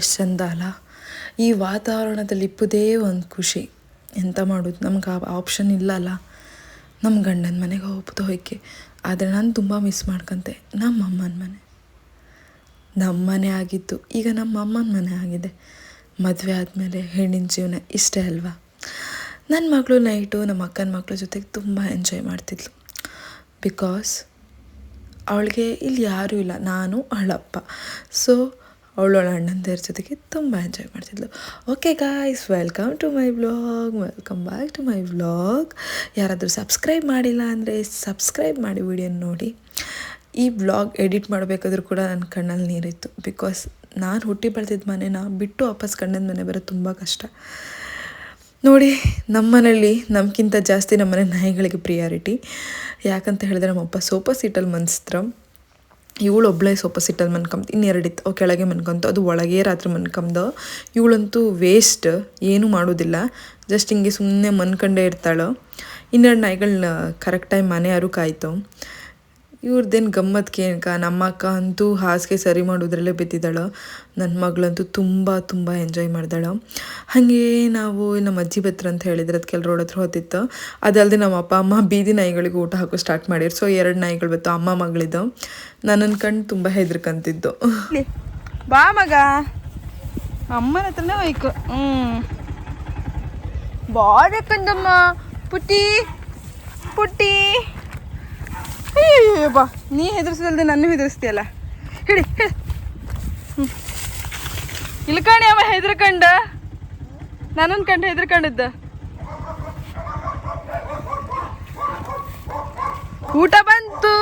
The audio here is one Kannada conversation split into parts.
ಎಷ್ಟು ಚಂದ ಅಲ್ಲ ಈ ವಾತಾವರಣದಲ್ಲಿ ಇಪ್ಪುದೇ ಒಂದು ಖುಷಿ. ಎಂತ ಮಾಡೋದು? ನಮ್ಗೆ ಆ ಆಪ್ಷನ್ ಇಲ್ಲ ಅಲ್ಲ ನಮ್ಮ ಗಂಡನ ಮನೆಗೆ ಹೋಗ್ಬೋದು ಹೋಯ್ಕೆ. ಆದರೆ ನಾನು ತುಂಬ ಮಿಸ್ ಮಾಡ್ಕೊಂತೆ. ನಮ್ಮ ಅಮ್ಮನ ಮನೆ. ನಮ್ಮ ಮನೆ ಆಗಿತ್ತು ಈಗ ನಮ್ಮ ಅಮ್ಮನ ಮನೆ ಆಗಿದೆ. ಮದುವೆ ಆದಮೇಲೆ ಹೆಣ್ಣಿನ ಜೀವನ ಇಷ್ಟೇ ಅಲ್ವಾ? ನನ್ನ ಮಗಳು ನೈಟು ನಮ್ಮ ಅಕ್ಕನ ಮಕ್ಕಳ ಜೊತೆಗೆ ತುಂಬ ಎಂಜಾಯ್ ಮಾಡ್ತಿದ್ಲು. ಬಿಕಾಸ್ ಅವಳಿಗೆ ಇಲ್ಲಿ ಯಾರೂ ಇಲ್ಲ. ನಾನು ಅಳಪ್ಪ ಸೊ ಅವಳು ಅವಳ ಅಣ್ಣಂದಿರ ಜೊತೆಗೆ ತುಂಬ enjoy ಮಾಡ್ತಿದ್ಲು. Okay guys welcome to my vlog welcome back to my vlog ಯಾರಾದರೂ ಸಬ್ಸ್ಕ್ರೈಬ್ ಮಾಡಿಲ್ಲ ಅಂದರೆ ಸಬ್ಸ್ಕ್ರೈಬ್ ಮಾಡಿ ವಿಡಿಯೋ ನೋಡಿ. ಈ ವ್ಲಾಗ್ ಎಡಿಟ್ ಮಾಡಬೇಕಾದ್ರೂ ಕೂಡ ನನ್ನ ಕಣ್ಣಲ್ಲಿ ನೀರಿತ್ತು. ಬಿಕಾಸ್ ನಾನು ಹುಟ್ಟಿ ಬೆಳೆದಿದ್ದ ಮನೆನ ಬಿಟ್ಟು ವಾಪಸ್ ಕಣ್ಣದ ಮನೆ ಬರೋದು ತುಂಬ ಕಷ್ಟ. ನೋಡಿ, ನಮ್ಮನೇಲಿ ನಮಗಿಂತ ಜಾಸ್ತಿ ನಮ್ಮನೆ ನಾಯಿಗಳಿಗೆ ಪ್ರಿಯಾರಿಟಿ ಯಾಕಂತ ಹೇಳಿದ್ರೆ ನಮ್ಮಪ್ಪ ಸೋಫಾ ಸೀಟಲ್ಲಿ ಮನ್ಸಿದ್ರು ಇವಳು ಒಬ್ಬಳೇ ಸೋಫಾ ಸಿಟ್ಟಲ್ಲಿ ಮನ್ಕೊಂಬ, ಇನ್ನೆರಡಿತ್ತು ಅವು ಕೆಳಗೆ ಮನ್ಕೊಂತು, ಅದು ಒಳಗೆ ರಾತ್ರಿ ಮನ್ಕೊಂಬದು ಇವಳಂತೂ ವೇಸ್ಟ್ ಏನೂ ಮಾಡೋದಿಲ್ಲ. ಜಸ್ಟ್ ಹಿಂಗೆ ಸುಮ್ಮನೆ ಮನ್ಕಂಡೇ ಇರ್ತಾಳು. ಇನ್ನೆರಡು ನಾಯಿಗಳನ್ನ ಕರೆಕ್ಟ್ ಟೈಮ್ ಮನೆ ಯಾರು ಇವ್ರದ್ದೇನು ಗಮ್ಮತ್ ಏನಕ್ಕ ನಮ್ಮ ಅಕ್ಕ ಅಂತೂ ಹಾಸಿಗೆ ಸರಿ ಮಾಡೋದ್ರಲ್ಲೇ ಬಿದ್ದಿದ್ದಾಳೆ. ನನ್ನ ಮಗಳಂತೂ ತುಂಬ ತುಂಬ ಎಂಜಾಯ್ ಮಾಡ್ದಾಳೆ. ಹಾಗೆ ನಾವು ನಮ್ಮ ಅಜ್ಜಿ ಬತ್ರ ಅಂತ ಹೇಳಿದ್ರೆ ಅದಕ್ಕೆ ರೋಡ್ ಹತ್ರ ಹೊತ್ತಿತ್ತು. ಅದಲ್ಲದೆ ನಮ್ಮ ಅಪ್ಪ, ಅಮ್ಮ ಬೀದಿ ನಾಯಿಗಳಿಗೆ ಊಟ ಹಾಕೋ ಸ್ಟಾರ್ಟ್ ಮಾಡಿರು ಸೊ ಎರಡು ನಾಯಿಗಳು ಬತ್ತು. ಅಮ್ಮ ಮಗಳಿದ್ದು. ನನ್ನನ್ನು ಕಣ್ಣು ತುಂಬ ಹೆದರ್ಕಂತಿದ್ದು. ಬಾ ಮಗ. ಅಮ್ಮನ ಹತ್ರನೇ ಹೋಯ್ಕು. ಹ್ಞೂ ಬಾಡಕ್ಕಂದಮ್ಮ ಪುಟ್ಟಿ ಪುಟ್ಟಿ. ಅಯ್ಯೋ ಬಾ. ನೀ ಹೆದರ್ಸದಲ್ದೆ ನನ್ನ ಹೆದರ್ಸ್ತೀಯಲ್ಲ? ಹಿಡಿ ಹಿಡಿ. ಇಲ್ಲಿ ಇಲ್ಕಣಿ ಅಮ್ಮ ಹೆದರ್ಕಂಡ. ನನ್ನನ್ನು ಕಂಡು ಹೆದರ್ಕಂಡದ್ದ. ಊಟ ಬಂತು.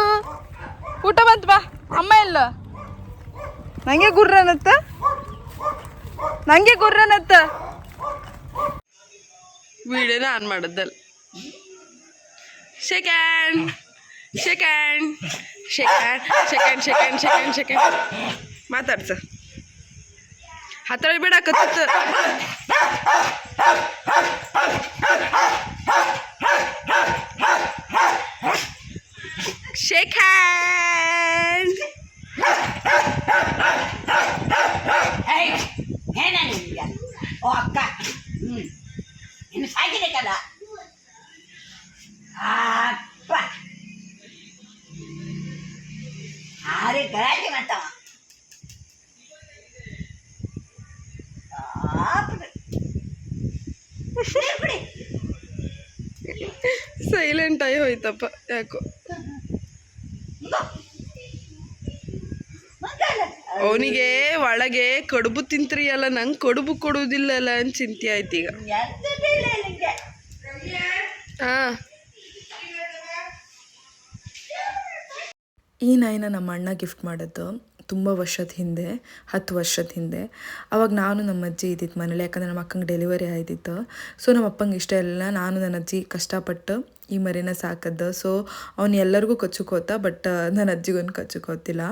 ಊಟ ಬಂತು, ಬಾ. ಅಮ್ಮ ಇಲ್ಲ ನಂಗೆ ಗುರ್ರನತ್ತ ನಂಗೆ ಗುರ್ರನತ್ತ ವಿಡಿಯೋನ on ಮಾಡದ್ದಲ್ಲ. Second second second second second second second ಮಾತಾಡ್ಸ ಹತ್ರ ಬೇಡ ಕತ್ತ ಸೆಕೆಂಡ್ ಏಯ್ ಸೈಲೆಂಟ್ ಆಗಿ ಹೋಯ್ತಪ್ಪ, ಯಾಕೋ. ಅವನಿಗೆ ಒಳಗೆ ಕಡುಬು ತಿಂತ್ರಿ ಅಲ್ಲ ನಂಗೆ ಕಡುಬು ಕೊಡುವುದಿಲ್ಲಲ್ಲ ಅಂತ ಚಿಂತೆ ಆಯ್ತು ಈಗ. ಹಾಂ. ಈ ನಾಯಿನ ನಮ್ಮ ಅಣ್ಣ ಗಿಫ್ಟ್ ಮಾಡಿದ್ದು. ತುಂಬ ವರ್ಷದ ಹಿಂದೆ, ಹತ್ತು ವರ್ಷದ ಹಿಂದೆ. ಅವಾಗ ನಾನು ನಮ್ಮ ಅಜ್ಜಿ ಇದ್ದಿದ್ದು ಮನೇಲಿ, ಯಾಕಂದರೆ ನಮ್ಮ ಅಕ್ಕಂಗೆ ಡೆಲಿವರಿ ಆಯ್ತಿತ್ತು. ಸೊ ನಮ್ಮ ಅಪ್ಪಂಗೆ ಇಷ್ಟ ಇರಲಿಲ್ಲ ನಾನು ನನ್ನ ಅಜ್ಜಿ ಕಷ್ಟಪಟ್ಟು ಈ ಮರಿನ ಸಾಕದ್ದು. ಸೊ ಅವನು ಎಲ್ಲರಿಗೂ ಕಚ್ಚುಕೋತ ಬಟ್ ನನ್ನ ಅಜ್ಜಿಗೊಂದು ಕಚ್ಚುಕೋತಿಲ್ಲ.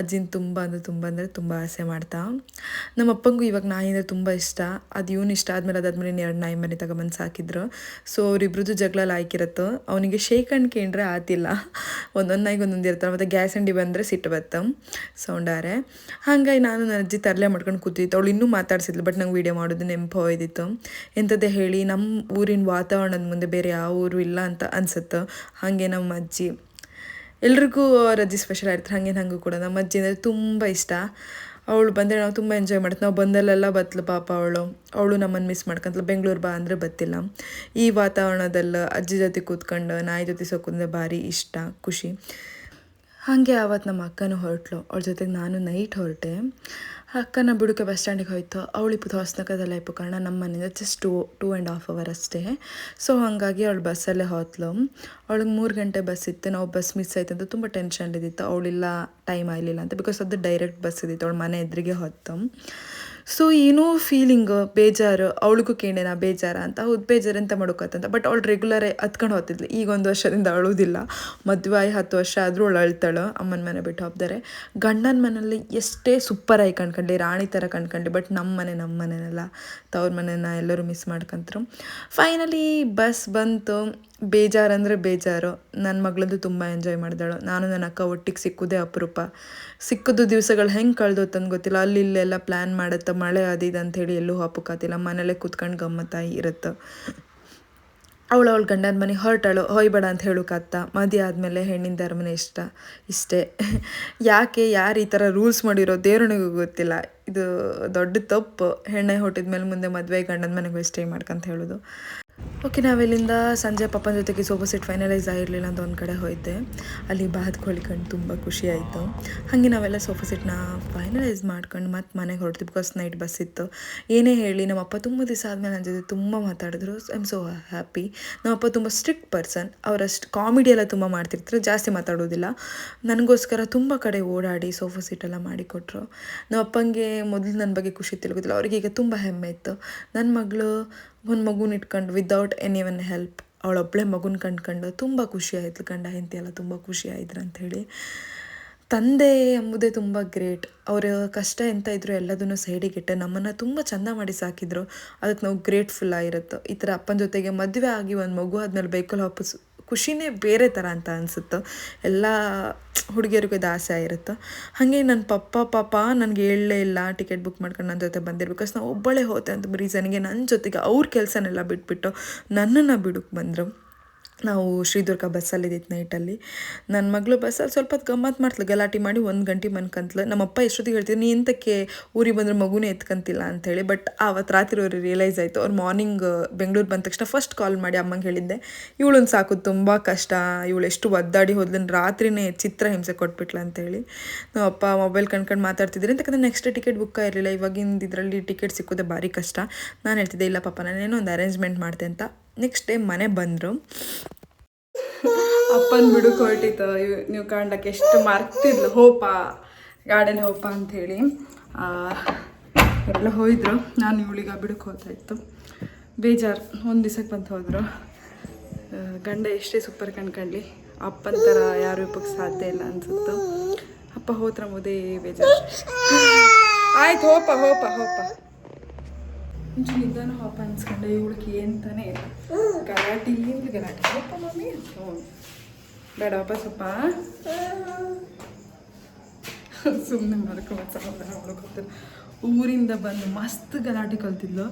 ಅಜ್ಜಿನ ತುಂಬ ಅಂದರೆ ತುಂಬ ಅಂದರೆ ತುಂಬ ಆಸೆ ಮಾಡ್ತಾ. ನಮ್ಮ ಅಪ್ಪಂಗೂ ಇವಾಗ ನಾಯಿ ಅಂದರೆ ತುಂಬ ಇಷ್ಟ. ಅದು ಇವನು ಇಷ್ಟ ಆದಮೇಲೆ ಅದಾದ್ಮೇಲೆ ಇನ್ನು ಎರಡು ನಾಯಿ ಮನೆ ತಗೊಂಬಂದು ಸಾಕಿದ್ರು. ಸೊ ಅವರಿಬ್ರದ್ದು ಜಗಳ ಲಾಯ್ಕಿರತ್ತು ಅವನಿಗೆ ಶೇಕಣ್ಣ ಕೇಳಿದರೆ ಆತಿಲ್ಲ. ಒಂದೊಂದು ನಾಯಿಗೆ ಒಂದೊಂದು ಇರ್ತಾರೆ ಮತ್ತು ಗ್ಯಾಸ್ ಅಂಡಿ ಬಂದರೆ ಸಿಟ್ಟು ಬತ್ತ. ಸೌಂಡಾರೆ. ಹಾಗಾಗಿ ನಾನು ನನ್ನ ಅಜ್ಜಿ ತರಲೆ ಮಾಡ್ಕೊಂಡು ಕೂತಿತ್ತು. ಅವಳು ಇನ್ನೂ ಮಾತಾಡ್ಸಿದ್ಲು ಬಟ್ ನಂಗೆ ವೀಡಿಯೋ ಮಾಡೋದು ನೆನಪು ಹೋಯ್ದಿತ್ತು. ಎಂಥದ್ದೇ ಹೇಳಿ ನಮ್ಮ ಊರಿನ ವಾತಾವರಣದ ಮುಂದೆ ಬೇರೆ ಯಾವ ಊರು ಇಲ್ಲ ಅಂತ ಅನ್ಸುತ್ತೆ. ಹಾಗೆ ನಮ್ಮ ಅಜ್ಜಿ. ಎಲ್ರಿಗೂ ಅವ್ರ ಅಜ್ಜಿ ಸ್ಪೆಷಲ್ ಆಗಿರ್ತಾರೆ. ಹಾಗೆ ನನಗೂ ಕೂಡ. ನಮ್ಮ ಅಜ್ಜಿ ಅಂದರೆ ತುಂಬ ಇಷ್ಟ. ಅವಳು ಬಂದರೆ ನಾವು ತುಂಬ ಎಂಜಾಯ್ ಮಾಡ್ತೀವಿ. ನಾವು ಬಂದಲ್ಲೆಲ್ಲ ಬತ್ಲು ಪಾಪ ಅವಳು. ಅವಳು ನಮ್ಮನ್ನು ಮಿಸ್ ಮಾಡ್ಕೊಂತಲ್ಲ ಬೆಂಗಳೂರು ಬಾ ಅಂದರೆ ಬತ್ತಿಲ್ಲ. ಈ ವಾತಾವರಣದಲ್ಲಿ ಅಜ್ಜಿ ಜೊತೆ ಕೂತ್ಕೊಂಡು, ನಾಯಿ ಜೊತೆ ಸೊಕ್ಕಂದ್ರೆ ಭಾರಿ ಇಷ್ಟ, ಖುಷಿ. ಹಾಗೆ ಆವತ್ತು ನಮ್ಮ ಅಕ್ಕನೂ ಹೊರಟ್ಲು. ಅವಳ ಜೊತೆಗೆ ನಾನು ನೈಟ್ ಹೊರಟೆ. ಅಕ್ಕನ ಬಿಡುಕೆ ಬಸ್ ಸ್ಟ್ಯಾಂಡಿಗೆ ಹೋಯ್ತು. ಅವಳು ಇಪ್ಪತ್ತು ಹೊಸನಗರದಲ್ಲ ಇಪ್ಪು ಕಾರಣ ನಮ್ಮ ಮನೆಯಿಂದ just two two and half hour ಅಷ್ಟೇ. ಸೊ ಹಾಗಾಗಿ ಅವಳು ಬಸ್ಸಲ್ಲೇ ಹೋತ್ಲು ಅವಳಿಗೆ ಮೂರು ಗಂಟೆ ಬಸ್ ಇತ್ತು. ನಾವು ಬಸ್ ಮಿಸ್ ಆಯ್ತು ಅಂತ ತುಂಬ ಟೆನ್ಷನ್ ಇದ್ದಿತ್ತು. ಅವಳಿಲ್ಲ ಟೈಮ್ ಆಗಲಿಲ್ಲ ಅಂತ ಬಿಕಾಸ್ ಅದು ಡೈರೆಕ್ಟ್ ಬಸ್ ಇದ್ದಿತ್ತು. ಅವಳು ಮನೆ ಎದುರಿಗೆ ಹೊತ್ತು. ಸೊ ಏನೋ ಫೀಲಿಂಗ್ ಬೇಜಾರು, ಅವಳಿಗೂ ಕೇಳೇನ ಬೇಜಾರ ಅಂತ, ಹೌದು ಬೇಜಾರು ಅಂತ ಮಾಡೋಕತ್ತಂತ ಬಟ್ ಅವಳು ರೆಗ್ಯುಲರ್ ಹತ್ಕೊಂಡು ಹೋಗ್ತಿದ್ಲು. ಈಗ ಒಂದು ವರ್ಷದಿಂದ ಅಳುವುದಿಲ್ಲ ಮದುವೆ ಆಗಿ ಹತ್ತು ವರ್ಷ ಆದರೂ ಅವಳು ಅಳ್ತಾಳು. ಅಮ್ಮನ ಮನೆ ಬಿಟ್ಟು ಹೋಗ್ತಾರೆ. ಗಂಡನ ಮನೇಲಿ ಎಷ್ಟೇ ಸೂಪರಾಗಿ ಕಣ್ಕೊಂಡ್ಲಿ, ರಾಣಿ ಥರ ಕಣ್ಕೊಂಡ್ಲಿ ಬಟ್ ನಮ್ಮ ಮನೆ ನಮ್ಮ ಮನೆಯಲ್ಲ ತವ್ರ ಮನೆನ ಎಲ್ಲರೂ ಮಿಸ್ ಮಾಡ್ಕೊಂತರು. ಫೈನಲಿ ಬಸ್ ಬಂತು. ಬೇಜಾರು ಅಂದರೆ ಬೇಜಾರು. ನನ್ನ ಮಗಳದ್ದು ತುಂಬ ಎಂಜಾಯ್ ಮಾಡಿದಳು. ನಾನು ನನ್ನ ಅಕ್ಕ ಒಟ್ಟಿಗೆ ಸಿಕ್ಕುದೇ ಅಪರೂಪ. ಸಿಕ್ಕಿದ್ದು ದಿವಸಗಳು ಹೆಂಗೆ ಕಳೆದೋತಂದು ಗೊತ್ತಿಲ್ಲ. ಅಲ್ಲಿ ಇಲ್ಲೆಲ್ಲ ಪ್ಲ್ಯಾನ್ ಮಾಡುತ್ತೆ, ಮಳೆ ಅದು ಇದು ಅಂಥೇಳಿ ಎಲ್ಲೂ ಹಾಪಕ್ಕಾತಿಲ್ಲ ಮನೇಲೆ ಕೂತ್ಕೊಂಡು ಗಮ್ಮತ್ತಾಗಿ ಇರುತ್ತೆ ಅವಳು ಅವಳ ಗಂಡನ ಮನೆ ಹೊರಟಳು ಹೊಯ್ಬೇಡ ಅಂತ ಹೇಳೋಕತ್ತ ಮದಿ ಆದಮೇಲೆ ಹೆಣ್ಣಿನ ಧರ್ಮನೇ ಇಷ್ಟ. ಇಷ್ಟೇ. ಯಾಕೆ, ಯಾರು ಈ ಥರ ರೂಲ್ಸ್ ಮಾಡಿರೋ ದೇವ್ರನಿಗೂ ಗೊತ್ತಿಲ್ಲ. ಇದು ದೊಡ್ಡ ತಪ್ಪು. ಹೆಣ್ಣೆ ಹುಟ್ಟಿದ ಮೇಲೆ ಮುಂದೆ ಮದುವೆ ಗಂಡನ ಮನೆಗೆ ಸ್ಟೇ ಮಾಡ್ಕಂತ ಹೇಳೋದು. ಓಕೆ, ನಾವಿಲ್ಲಿಂದ ಸಂಜೆ ಪಪ್ಪನ ಜೊತೆಗೆ ಸೋಫಾ ಸೆಟ್ ಫೈನಲೈಸ್ ಆಗಿರಲಿಲ್ಲ ಅಂತ ಒಂದು ಕಡೆ ಹೋಯ್ತೆ. ಅಲ್ಲಿ ಬಾತ್ ಕೊಳಿಕೊಂಡು ತುಂಬ ಖುಷಿ ಆಯಿತು. ಹಾಗೆ ನಾವೆಲ್ಲ ಸೋಫಾ ಸೆಟ್ನ ಫೈನಲೈಸ್ ಮಾಡ್ಕೊಂಡು ಮತ್ತೆ ಮನೆಗೆ ಹೊರಡ್ತೀವಿ ಬಿಕಾಸ್ ನೈಟ್ ಬಸ್ ಇತ್ತು. ಏನೇ ಹೇಳಿ ನಮ್ಮಪ್ಪ ತುಂಬ ದಿವಸ ಆದಮೇಲೆ ನನ್ನ ಜೊತೆ ತುಂಬ ಮಾತಾಡಿದ್ರು. ಐ ಆಮ್ ಸೋ ಹ್ಯಾಪಿ ನಮ್ಮಪ್ಪ ತುಂಬ ಸ್ಟ್ರಿಕ್ಟ್ ಪರ್ಸನ್ ಅವರಷ್ಟು ಕಾಮಿಡಿ ಎಲ್ಲ ತುಂಬ ಮಾಡ್ತಿರ್ತಾರೆ, ಜಾಸ್ತಿ ಮಾತಾಡೋದಿಲ್ಲ. ನನಗೋಸ್ಕರ ತುಂಬ ಕಡೆ ಓಡಾಡಿ ಸೋಫಾ ಸೀಟೆಲ್ಲ ಮಾಡಿಕೊಟ್ರು ನಮ್ಮ ಅಪ್ಪಂಗೆ ಮೊದಲು ನನ್ನ ಬಗ್ಗೆ ಖುಷಿ ತಿಳ್ಕೋದಿಲ್ಲ ಅವ್ರಿಗೆ ಈಗ ತುಂಬ ಹೆಮ್ಮೆ ಇತ್ತು. ನನ್ನ ಮಗಳು ಒಂದು ಮಗುನ ಇಟ್ಕೊಂಡು ವಿದೌಟ್ ಎನಿ ಒನ್ ಹೆಲ್ಪ್ ಅವಳೊಬ್ಬಳೆ ಮಗುನ ಕಂಡ್ಕೊಂಡು ತುಂಬ ಖುಷಿ ಆಯಿತು. ಗಂಡ ಹೆಂಡತಿ ಎಲ್ಲ ತುಂಬ ಖುಷಿ ಆಯ್ತು ಅಂಥೇಳಿ ತಂದೆ ಎಂಬುದೇ ತುಂಬ ಗ್ರೇಟ್ ಅವರ ಕಷ್ಟ ಎಂತ ಇದ್ರು ಎಲ್ಲದನ್ನು ಸೈಡಿಗೆ ಇಟ್ಟೆ ನಮ್ಮನ್ನು ತುಂಬ ಚಂದ ಮಾಡಿ ಸಾಕಿದ್ರು. ಅದಕ್ಕೆ ನಾವು ಗ್ರೇಟ್ಫುಲ್ ಆಗಿರುತ್ತೋ. ಈ ಥರ ಅಪ್ಪನ ಜೊತೆಗೆ ಮದುವೆ ಆಗಿ ಒಂದು ಮಗು ಆದಮೇಲೆ ಬೈಕಲ್ಲಿ ವಾಪಸ್ ಖುಷಿನೇ ಬೇರೆ ಥರ ಅಂತ ಅನಿಸುತ್ತೋ. ಎಲ್ಲ ಹುಡುಗಿಯರಿಗೂ ಇದು ಆಸೆ ಇರುತ್ತೆ ಹಾಗೆ ನನ್ನ ಪಪ್ಪ, ಪಾಪ ನನಗೆ ಹೇಳಲೇ ಇಲ್ಲ, ಟಿಕೆಟ್ ಬುಕ್ ಮಾಡ್ಕೊಂಡು ನನ್ನ ಜೊತೆ ಬಂದಿರು ಬಿಕಾಸ್ ನಾವು ಒಬ್ಬಳೇ ಹೋತೆ ಅಂತ ರೀಸನ್ಗೆ ನನ್ನ ಜೊತೆಗೆ ಅವ್ರ ಕೆಲಸನೆಲ್ಲ ಬಿಟ್ಬಿಟ್ಟು ನನ್ನನ್ನು ಬಿಡಕ್ಕೆ ಬಂದರು. ನಾವು ಶ್ರೀದುರ್ಗ ಬಸ್ಸಲ್ಲಿದ್ದಿತ್ತು ನೈಟಲ್ಲಿ ನನ್ನ ಮಗಳು ಬಸ್ಸಲ್ಲಿ ಸ್ವಲ್ಪ ಹೊತ್ತು ಗಮ್ಮತ್ತು ಮಾಡ್ತಳು ಗಲಾಟೆ ಮಾಡಿ ಒಂದು ಗಂಟೆ ಮನ್ಕಂತ್ಲು ನಮ್ಮಪ್ಪ ಎಷ್ಟೊತ್ತಿಗೆ ಹೇಳ್ತೀವಿ ನೀ ಎಂತಕ್ಕೆ ಊರಿಗೆ ಬಂದರೆ ಮಗುನೇ ಎತ್ಕಂತಿಲ್ಲ ಅಂಥೇಳಿ ಬಟ್ ಆವತ್ತು ರಾತ್ರಿ ಅವ್ರಿಗೆ ರಿಯಲೈಸ್ ಆಯಿತು. ಅವ್ರು ಮಾರ್ನಿಂಗ್ ಬೆಂಗಳೂರು ಬಂದ ತಕ್ಷಣ ಫಸ್ಟ್ ಕಾಲ್ ಮಾಡಿ ಅಮ್ಮಂಗೆ ಹೇಳಿದ್ದೆ. ಇವಳನ್ನ ಸಾಕು, ತುಂಬ ಕಷ್ಟ. ಇವಳು ಎಷ್ಟು ಒದ್ದಾಡಿ ಹೋದ್ಲನ್ನು ರಾತ್ರಿನೇ ಚಿತ್ರ ಹಿಂಸೆ ಕೊಟ್ಬಿಟ್ಲ ಅಂತೇಳಿ ನಮ್ಮ ಅಪ್ಪ ಮೊಬೈಲ್ ಕಣ್ಕೊಂಡು ಮಾತಾಡ್ತಿದ್ರು. ಅಂತಕ್ಕಂಥ ನೆಕ್ಸ್ಟ್ ಟಿಕೆಟ್ ಬುಕ್ ಇರಲಿಲ್ಲ ಇವಾಗಿಂದ ಇದರಲ್ಲಿ ಟಿಕೆಟ್ ಸಿಕ್ಕೋದೇ ಭಾರಿ ಕಷ್ಟ. ನಾನು ಹೇಳ್ತಿದ್ದೆ, ಇಲ್ಲ ಪಾಪ ನಾನೇನೋ ಒಂದು ಅರೇಂಜ್ಮೆಂಟ್ ಮಾಡ್ತೆ ಅಂತ. ನೆಕ್ಸ್ಟ್ ಡೇ ಮನೆ ಬಂದರು. ಅಪ್ಪನ ಬಿಡು ಇವ್ ನೀವು ಕಾಣ್ಲಕ್ಕೆ ಎಷ್ಟು ಮರ್ತಿದ್ಲು ಹೋಪ, ಗಾರ್ಡನ್ ಹೋಪ ಅಂಥೇಳಿ. ಎಲ್ಲ ಹೋಯ್ದ್ರು. ನಾನು ಇವಳಿಗೆ ಬಿಡಕ್ಕೆ ಹೋಗ್ತಾಯಿತ್ತು ಬೇಜಾರು. ಒಂದು ದಿವಸಕ್ಕೆ ಬಂತು ಹೋದರು. ಗಂಡ ಎಷ್ಟೇ ಸೂಪರ್ ಕಣ್ಕಂಡ್ಲಿ ಅಪ್ಪನ ಥರ ಯಾರು ಇಪ್ಪಕ್ಕೆ ಸಾಧ್ಯ ಇಲ್ಲ ಅನ್ಸುತ್ತು. ಅಪ್ಪ ಹೋತ್ರ ಮುದೇ ಬೇಜಾರು. ಆಯ್ತು, ಹೋಪ ಹೋಪ ಹೋಪ. ಒಂಚೂರು ನಿಧಾನ ಹೋಪ ಅನ್ಸ್ಕೊಂಡೆ, ಇವಳಿಗೆ ಏನ್ತಾನೆ ಇಲ್ಲ. ಗಲಾಟೆ ಏನು ಗಲಾಟೆ. ಹೋಪ ಮಮ್ಮಿ ಬೇಡ ವಾಪಸ್ಸಪ್ಪ ಸುಮ್ಮನೆ ಮಾಡ್ಕೊಂಡು ಮಾಡ್ಕೊತಾರೆ ಊರಿಂದ ಬಂದು ಮಸ್ತ್ ಗಲಾಟೆ ಕಲ್ತಿದ್ಲು.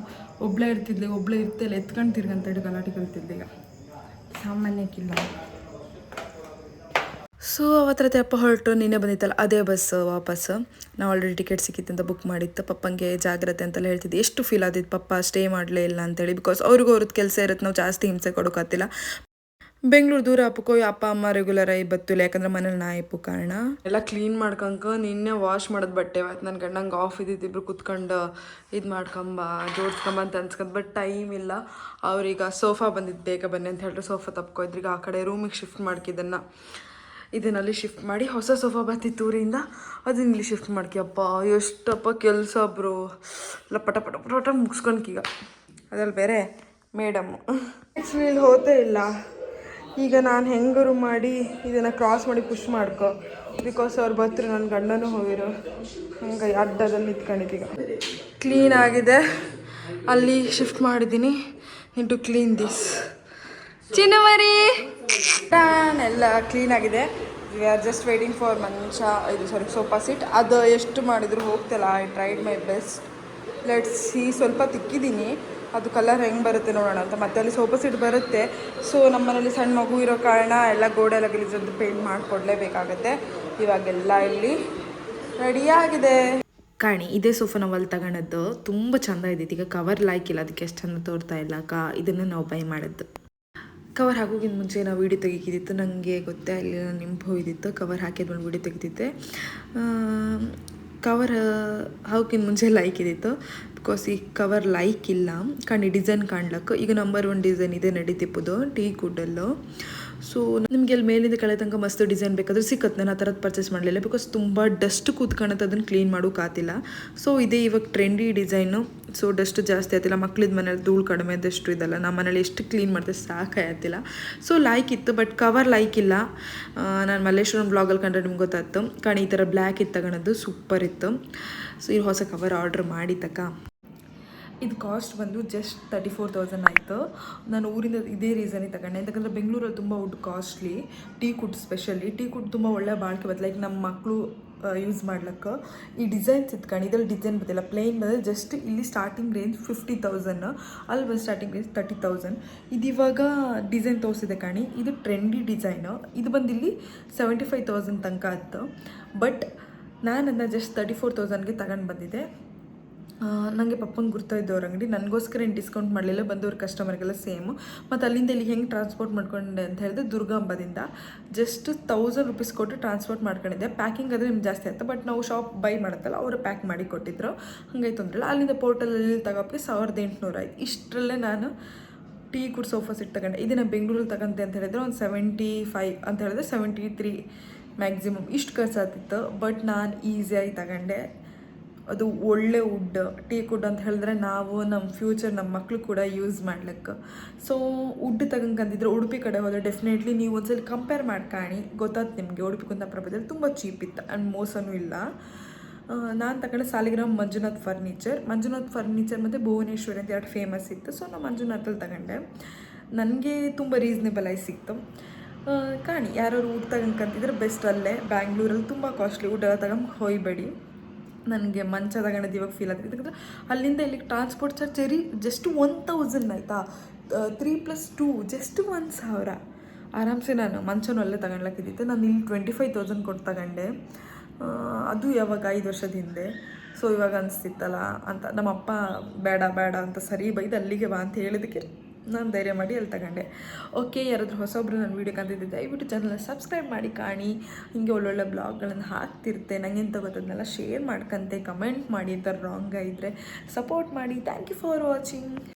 ಒಬ್ಳೆ ಇರ್ತಿದ್ಲು, ಒಬ್ಳೆ ಇರ್ತಿಲ್ಲ, ಎತ್ಕೊಂಡು ತಿರ್ಗಂತೇಳಿ ಗಲಾಟೆ ಕಲ್ತಿದ್ಲು ಈಗ. ಸಾಮಾನ್ಯಕ್ಕಿಲ್ಲ ಸೊ ಅವತ್ರ ಅಪ್ಪ ಹೊರಟು, ನಿನ್ನೆ ಬಂದಿತ್ತಲ್ಲ, ಅದೇ ಬಸ್ ವಾಪಸ್. ನಾವು ಆಲ್ರೆಡಿ ಟಿಕೆಟ್ ಸಿಕ್ಕಿತ್ತು ಅಂತ ಬುಕ್ ಮಾಡಿತ್ತು. ಪಪ್ಪಂಗೆ ಜಾಗ್ರತೆ ಅಂತೆಲ್ಲ ಹೇಳ್ತಿದ್ದೆ. ಎಷ್ಟು ಫೀಲ್ ಆದಿತ್ತು, ಪಪ್ಪ ಸ್ಟೇ ಮಾಡಲೇ ಇಲ್ಲ ಅಂತೇಳಿ. ಬಿಕಾಸ್ ಅವ್ರಿಗೂ ಅವ್ರದ್ದು ಕೆಲಸ ಇರುತ್ತೆ ನಾವು ಜಾಸ್ತಿ ಹಿಂಸೆ ಕೊಡೋಕ್ಕಾತಿಲ್ಲ ಬೆಂಗಳೂರು ದೂರ ಅಪ್ಪಕೋಯ್ ಅಪ್ಪ, ಅಮ್ಮ ರೆಗ್ಯುಲರ್ ಆಗಿ ಬತ್ತಿಲ್ಲ ಯಾಕಂದ್ರೆ ಮನೇಲಿ ನಾ ಕಾರಣ. ಎಲ್ಲ ಕ್ಲೀನ್ ಮಾಡ್ಕೊಂಕ, ನಿನ್ನೆ ವಾಶ್ ಮಾಡೋದು ಬಟ್ಟೆ ಅವತ್ತು ನನ್ನ ಗಂಡಂಗೆ ಆಫ್ ಇದ್ದಿದ್ದು ಇಬ್ರು ಕುತ್ಕೊಂಡು, ಇದು ಮಾಡ್ಕೊಂಬ, ಜೋಡ್ಸ್ಕೊಂಬ ಅಂತ ಅನ್ಸ್ಕೊಂಡ್ ಬಟ್ ಟೈಮ್ ಇಲ್ಲ. ಅವ್ರೀಗ ಸೋಫಾ ಬಂದಿದ್ದು ಬೇಗ ಬನ್ನಿ ಅಂತ ಹೇಳಿದ್ರೆ ಸೋಫಾ ತಪ್ಕೋ ಈಗ ಆ ಕಡೆ ರೂಮಿಗೆ ಶಿಫ್ಟ್ ಮಾಡ್ಕಿದ್ದನ್ನು. ಇದನ್ನಲ್ಲಿ ಶಿಫ್ಟ್ ಮಾಡಿ ಹೊಸ ಸೋಫಾ ಬರ್ತಿತ್ತು ಊರಿಂದ, ಅದನ್ನ ಇಲ್ಲಿ ಶಿಫ್ಟ್ ಮಾಡ್ಕಿಯಪ್ಪ ಎಷ್ಟಪ್ಪ ಕೆಲಸ ಬ್ರೋ ಎಲ್ಲ ಪಟ ಪಟ ಪಟ ಪಟ ಮುಗಿಸ್ಕೊಂಡ್ಕೀಗ ಅದ್ರಲ್ಲಿ ಬೇರೆ ಮೇಡಮ್ಮು ನೆಕ್ಸ್ಟ್ ಇಲ್ಲಿ ಹೋದೇ ಇಲ್ಲ. ಈಗ ನಾನು ಹೆಂಗರು ಮಾಡಿ ಇದನ್ನು ಕ್ರಾಸ್ ಮಾಡಿ ಪುಷ್ ಮಾಡ್ಕೊ. ಬಿಕಾಸ್ ಅವ್ರು ಬತ್ರು ನನ್ನ ಗಂಡನೂ ಹೋಗಿರು ಹಂಗೆ ಅಡ್ಡದಲ್ಲಿ ನಿಂತ್ಕೊಂಡಿದ್ದೀಗ ಕ್ಲೀನ್ ಆಗಿದೆ. ಅಲ್ಲಿ ಶಿಫ್ಟ್ ಮಾಡಿದ್ದೀನಿ. ಇಂಟು ಕ್ಲೀನ್ ದಿಸ್ ಚಿನ್ನಮರಿ! ಎಲ್ಲ ಕ್ಲೀನ್ ಆಗಿದೆ. We are just waiting for ಮಂಚ ಇದು ಸಾರಿ ಸೋಫಾ ಸೀಟ್ ಅದು ಎಷ್ಟು ಮಾಡಿದ್ರು ಹೋಗ್ತಿಲ್ಲ. I tried my best let's see ಸ್ವಲ್ಪ ತಿಕ್ಕಿದ್ದೀನಿ. ಅದು ಕಲರ್ ಹೆಂಗೆ ಬರುತ್ತೆ ನೋಡೋಣ ಅಂತ. ಮತ್ತೆ ಅಲ್ಲಿ ಸೋಫಾ ಸೀಟ್ ಬರುತ್ತೆ. ಸೊ ನಮ್ಮನೇಲಿ ಸಣ್ಣ ಮಗು ಇರೋ ಕಾರಣ ಎಲ್ಲ ಗೋಡೆ ಎಲ್ಲ ಗಲೀಜದ್ದು ಪೇಂಟ್ ಮಾಡಿಕೊಡ್ಲೇಬೇಕಾಗತ್ತೆ. ಇವಾಗೆಲ್ಲ ಇಲ್ಲಿ ರೆಡಿಯಾಗಿದೆ ಕಾಣಿ, ಇದೇ ಸೋಫಾ ನಾವು ಅಲ್ಲಿ ತಗೊಳದ್ದು ತುಂಬ ಚೆಂದ ಇದೆ ಈಗ ಕವರ್ ಲೈಕ್ ಇಲ್ಲ. ಅದಕ್ಕೆ ಎಷ್ಟು ಚೆಂದ ತೋರ್ತಾ ಇಲ್ಲ. ಕಾ ಇದನ್ನು ನಾವು ಬೈ ಮಾಡಿದ್ದು. ಕವರ್ ಹಾಕೋಕ್ಕಿಂತ ಮುಂಚೆ ನಾವು ವೀಡಿಯೋ ತೆಗಿತಿತ್ತು. ನನಗೆ ಗೊತ್ತೇ ಅಲ್ಲಿ ನಿಂಪು ಹೋಗಿದ್ದಿತ್ತು ಕವರ್ ಹಾಕಿದ್ಮೇಲೆ ವೀಡಿಯೋ ತೆಗಿತಿದ್ದೆ. ಕವರ್ ಹಾಕೋಕ್ಕಿಂತ ಮುಂಚೆ ಲೈಕ್ ಇದ್ದಿತ್ತು. ಬಿಕಾಸ್ ಈ ಕವರ್ ಲೈಕ್ ಇಲ್ಲ. ಕಣ್ಣಿ ಡಿಸೈನ್ ಕಾಣ್ಲಕ್ಕೆ. ಈಗ ನಂಬರ್ ಒನ್ ಡಿಸೈನ್ ಇದೆ ನಡೀತಿಪ್ಪದು ಟೀ ಗುಡ್ಡಲ್ಲು ಸೊ ನಿಮಗೆ ಅಲ್ಲಿ ಮೇಲಿಂದ ಕೆಳ ತನಕ ಮಸ್ತ್ ಡಿಸೈನ್ ಬೇಕಾದ್ರೆ ಸಿಕ್ಕತ್ತೆ. ನಾನು ಆ ಥರದ್ದು ಪರ್ಚೇಸ್ ಮಾಡಲಿಲ್ಲ ಬಿಕಾಸ್ ತುಂಬ ಡಸ್ಟ್ ಕೂತ್ಕೊಳತ್ತೆ ಅದನ್ನು ಕ್ಲೀನ್ ಮಾಡೋಕ್ಕಾತಿಲ್ಲ ಸೊ ಇದೇ ಇವಾಗ ಟ್ರೆಂಡಿ ಡಿಸೈನು ಸೊ ಡಸ್ಟ್ ಜಾಸ್ತಿ ಆಯ್ತಿಲ್ಲ ಮಕ್ಳಿದ ಮನೇಲಿ ಧೂಳು ಕಡಿಮೆ ಅದಷ್ಟು ಇದಲ್ಲ. ನಮ್ಮ ಮನೇಲಿ ಎಷ್ಟು ಕ್ಲೀನ್ ಮಾಡಿದ್ರೆ ಸಾಕಾಯ್ತಿಲ್ಲ ಸೊ ಲೈಕ್ ಇತ್ತು ಬಟ್ ಕವರ್ ಲೈಕ್ ಇಲ್ಲ. ನಾನು ಮಲ್ಲೇಶ್ವರಂ ಬ್ಲಾಗಲ್ಲಿ ಕಂಡ್ರೆ ನಿಮ್ಗೆ ಗೊತ್ತಾಯ್ತು ಕಣಿ ಈ ಥರ ಬ್ಲ್ಯಾಕ್ ಇತ್ತು ತಗೊಳೋದು ಸೂಪರ್ ಇತ್ತು. ಸೊ ಈ ಹೊಸ ಕವರ್ ಆರ್ಡ್ರ್ ಮಾಡಿ ತಕ. ಇದು ಕಾಸ್ಟ್ ಬಂದು ಜಸ್ಟ್ ತರ್ಟಿ ಫೋರ್ ತೌಸಂಡ್ ಆಯಿತು. ನಾನು ಊರಿಂದ ಇದೇ ರೀಸನಿಗೆ ತಗೊಂಡೆ. ಯಾಕಂದರೆ ಬೆಂಗಳೂರಲ್ಲಿ ತುಂಬ wood costly teak wood specially teak wood ತುಂಬ ಒಳ್ಳೆ ಬಾಳಿಕೆ ಬರ್ತದೆ ಲೈಕ್ ನಮ್ಮ ಮಕ್ಕಳು ಯೂಸ್ ಮಾಡ್ಲಿಕ್ಕೆ. ಈ ಡಿಸೈನ್ಸ್ ಇತ್ಕೊಂಡು, ಇದರಲ್ಲಿ ಡಿಸೈನ್ ಬರ್ತಿಲ್ಲ ಪ್ಲೇನ್ ಬಂದರೆ ಜಸ್ಟ್ ಇಲ್ಲಿ ಸ್ಟಾರ್ಟಿಂಗ್ ರೇಂಜ್ ಫಿಫ್ಟಿ ತೌಸಂಡ್ ಅಲ್ಲಿ ಬಂದು ಸ್ಟಾರ್ಟಿಂಗ್ ರೇಂಜ್ ತರ್ಟಿ ತೌಸಂಡ್ ಇದು ಇವಾಗ ಡಿಸೈನ್ ತೋರಿಸಿದೆ ಕಾಣಿ. ಇದು ಟ್ರೆಂಡಿ ಡಿಸೈನು ಇದು ಬಂದು ಇಲ್ಲಿ ಸೆವೆಂಟಿ ಫೈವ್ ತೌಸಂಡ್ ತನಕ ಆಯಿತು. ಬಟ್ ನಾನು ಅದನ್ನ ಜಸ್ಟ್ ತರ್ಟಿ ಫೋರ್ ತೌಸಂಡ್ಗೆ ತಗೊಂಡು ಬಂದಿದ್ದೆ. ನನಗೆ ಪಪ್ಪಂಗೆ ಗುರ್ತಾಯಿದ್ದವ್ರ ಅಂಗಡಿ. ನನಗೋಸ್ಕರ ಏನು ಡಿಸ್ಕೌಂಟ್ ಮಾಡಲಿಲ್ಲ, ಬಂದವ್ರ ಕಸ್ಟಮರ್ಗೆಲ್ಲ ಸೇಮ್ ಮತ್ತು ಅಲ್ಲಿಂದ ಇಲ್ಲಿ ಹೆಂಗೆ ಟ್ರಾನ್ಸ್ಪೋರ್ಟ್ ಮಾಡ್ಕೊಂಡೆ ಅಂತ ಹೇಳಿದ್ರೆ ದುರ್ಗಾಂಬದಿಂದ ಜಸ್ಟ್ ತೌಸಂಡ್ ರುಪೀಸ್ ಕೊಟ್ಟು ಟ್ರಾನ್ಸ್ಪೋರ್ಟ್ ಮಾಡ್ಕೊಂಡಿದ್ದೆ. ಪ್ಯಾಕಿಂಗ್ ಆದರೆ ನಿಮ್ಗೆ ಜಾಸ್ತಿ ಆಯ್ತು ಬಟ್ ನಾವು ಶಾಪ್ ಬೈ ಮಾಡುತ್ತಲ್ಲ, ಅವರು ಪ್ಯಾಕ್ ಮಾಡಿ ಕೊಟ್ಟಿದ್ರು. ಹಂಗೆ ತೊಂದರೆ ಅಲ್ಲಿಂದ ಪೋರ್ಟಲಲ್ಲಿ ತಗೋಕ್ಕೆ ಸಾವಿರದ ಎಂಟುನೂರು ಆಯ್ತು. ಇಷ್ಟರಲ್ಲೇ ನಾನು ಟೀ ಕುಡ್ ಸೋಫಾ ಸೆಟ್ ತಗೊಂಡೆ. ಇದನ್ನು ಬೆಂಗಳೂರಲ್ಲಿ ತಗೊಂತೆ ಅಂತ ಹೇಳಿದ್ರೆ ಒಂದು ಸೆವೆಂಟಿ ಫೈವ್ ಅಂತ ಹೇಳಿದ್ರೆ ಸೆವೆಂಟಿ ತ್ರೀ ಮ್ಯಾಕ್ಸಿಮಮ್ ಇಷ್ಟು ಖರ್ಚಾಗ್ತಿತ್ತು ಬಟ್ ನಾನು ಈಸಿಯಾಗಿ ತಗೊಂಡೆ. ಅದು ಒಳ್ಳೆ ವುಡ್, ಟೀ ಕುಡ್ ಅಂತ ಹೇಳಿದ್ರೆ ನಾವು ನಮ್ಮ ಫ್ಯೂಚರ್ ನಮ್ಮ ಮಕ್ಕಳು ಕೂಡ ಯೂಸ್ ಮಾಡ್ಲಿಕ್ಕೆ. ಸೊ ವುಡ್ ತಗೊಂಕಂದಿದ್ರೆ ಉಡುಪಿ ಕಡೆ ಹೋದರೆ ಡೆಫಿನೆಟ್ಲಿ ನೀವು ಒಂದ್ಸಲ ಕಂಪೇರ್ ಮಾಡ್ಕಾಣಿ ಗೊತ್ತಾಯ್ತು ನಿಮಗೆ, ಉಡುಪಿ ಕುಂದಾಪುರದಲ್ಲಿ ತುಂಬ ಚೀಪ್ ಇತ್ತು ಆ್ಯಂಡ್ ಮೋಸನೂ ಇಲ್ಲ. ನಾನು ತಗೊಂಡೆ ಸಾಲಿಗ್ರಾಮ್ ಮಂಜುನಾಥ್ ಫರ್ನಿಚರ್ ಮಂಜುನಾಥ್ ಫರ್ನಿಚರ್ ಮತ್ತು ಭುವನೇಶ್ವರಿ ಅಂತ ಎರಡು ಫೇಮಸ್ ಇತ್ತು. ಸೊ ನಾನು ಮಂಜುನಾಥಲ್ಲಿ ತಗೊಂಡೆ. ನನಗೆ ತುಂಬ ರೀಸ್ನೇಬಲ್ ಆಗಿ ಸಿಕ್ತು. ಕಾಣಿ ಯಾರು ಊಟ ತಗೊಂಕಂತಿದ್ರೆ ಬೆಸ್ಟ್ ಅಲ್ಲೇ. ಬ್ಯಾಂಗ್ಳೂರಲ್ಲಿ ತುಂಬ ಕಾಸ್ಟ್ಲಿ ಊಟ ಎಲ್ಲ ತಗೊಂಡು ಹೋಯ್ಬೇಡಿ ನನಗೆ ಮಂಚ ತಗೊಂಡಿದ್ದು ಇವಾಗ ಫೀಲ್ ಆಗ್ತದೆ ಯಾಕಂದರೆ ಅಲ್ಲಿಂದ ಇಲ್ಲಿಗೆ ಟ್ರಾನ್ಸ್ಪೋರ್ಟ್ ಚಾರ್ಜ್ ಸರಿ ಜಸ್ಟ್ ಒನ್ ತೌಸಂಡ್ ಆಯಿತಾ? Three plus two just one ಸಾವಿರ. ಆರಾಮ್ಸೆ ನಾನು ಮಂಚನೂ ಅಲ್ಲೇ ತಗೊಳ್ಲಕ್ಕಿದ್ದಿತ್ತು ನಾನು ಇಲ್ಲಿ ಟ್ವೆಂಟಿ ಫೈವ್ ತೌಸಂಡ್ ಕೊಟ್ಟು ತಗೊಂಡೆ. ಅದು ಯಾವಾಗ? ಐದು ವರ್ಷದ ಹಿಂದೆ. ಸೊ ಇವಾಗ ಅನಿಸ್ತಿತ್ತಲ್ಲ ಅಂತ. ನಮ್ಮಪ್ಪ, ಬೇಡ ಬೇಡ ಅಂತ ಸರಿ ಬೈದು ಅಲ್ಲಿಗೆ ಬಾ ಅಂತ ಹೇಳಿದಕ್ಕೆ ನಾನು ಧೈರ್ಯ ಮಾಡಿ ಅಲ್ಲಿ ತಗೊಂಡೆ. ಓಕೆ ಯಾರಾದರೂ ಹೊಸೊಬ್ರು ನಾನು ವೀಡಿಯೋ ಕಂತಿದ್ದೆ ದಯವಿಟ್ಟು ಚಾನಲ್ನ ಸಬ್ಸ್ಕ್ರೈಬ್ ಮಾಡಿ ಕಾಣಿ. ಹಿಂಗೆ ಒಳ್ಳೊಳ್ಳೆ ಬ್ಲಾಗ್ಗಳನ್ನು ಹಾಕ್ತಿರ್ತೆ. ನನಗೆಂತ ಗೊತ್ತದನ್ನೆಲ್ಲ ಶೇರ್ ಮಾಡ್ಕಂತೆ ಕಮೆಂಟ್ ಮಾಡಿ ಥರ ರಾಂಗ್ ಇದ್ದರೆ ಸಪೋರ್ಟ್ ಮಾಡಿ. Thank you for watching